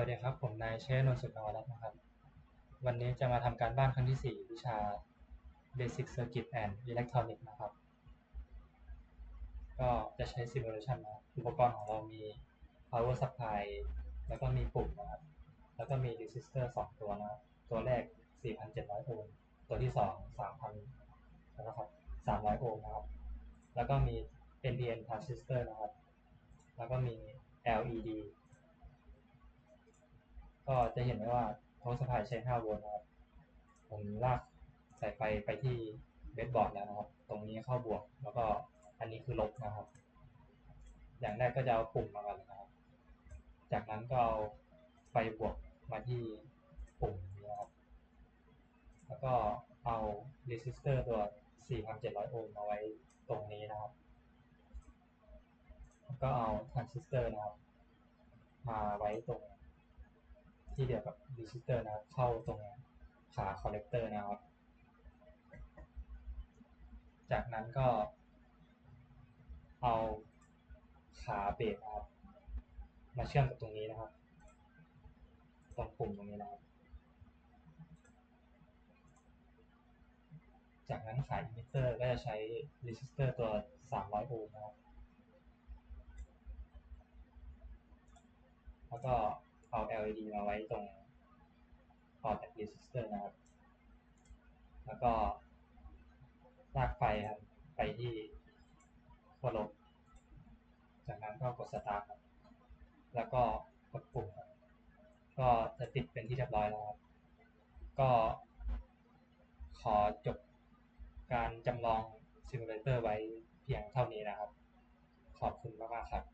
วัสดีครับ ผมนายเชษนนสุนทรรัตน์นะครับ วันนี้จะมาทำการบ้านครั้งที่ 4 วิชา Basic Circuit and Electronic นะครับ ก็จะใช้ simulation นะอุปกรณ์ของเรามี power supply แล้วก็มีปุ่มนะครับ แล้วก็มี resistor 2 ตัวนะตัวแรก 4,700 โอห์มตัวที่ 2 3,000แล้วนะครับ300 โอห์มนะครับ แล้วก็มี NPN transistor นะครับ แล้วก็มี LED ก็จะเห็นได้ว่า power supply ใช้5โวลต์นะครับ ผมลากสายไฟไปที่เบสบอร์ดแล้วนะครับ ตรงนี้เข้าบวก แล้วก็อันนี้คือลบนะครับ อย่างแรกก็จะเอาปุ่มมาก่อนนะครับ จากนั้นก็เอาไฟบวกมาที่ปุ่มนี้นะครับ แล้วก็เอา resistor ตัว 4,700 โอห์มมาไว้ตรงนี้นะครับ แล้วก็เอา transistor นะครับ มาไว้ตรง ที่เดียวกับ resistor นะครับ เข้าตรงขา collector นะครับ จากนั้นก็ เอาขาเบสนะครับมาเชื่อมกับตรงนี้นะครับ ตรงปุ่มตรงนี้นะครับ จากนั้นสายอิมิเตอร์ก็จะใช้ resistor ตัว 300 โอห์มนะครับ แล้วก็ เอา LED มาไว้ตรงพอร์ต resistor นะครับ แล้วก็ลากไฟครับ ไปที่ขั้วลบ จากนั้นก็กด start ครับ แล้วก็กดปุ่มครับก็จะติดเป็นที่เรียบร้อยแล้วครับ ก็ขอจบการจำลองซิมูเลเตอร์ไว้เพียงเท่านี้นะครับ ขอบคุณมากๆครับ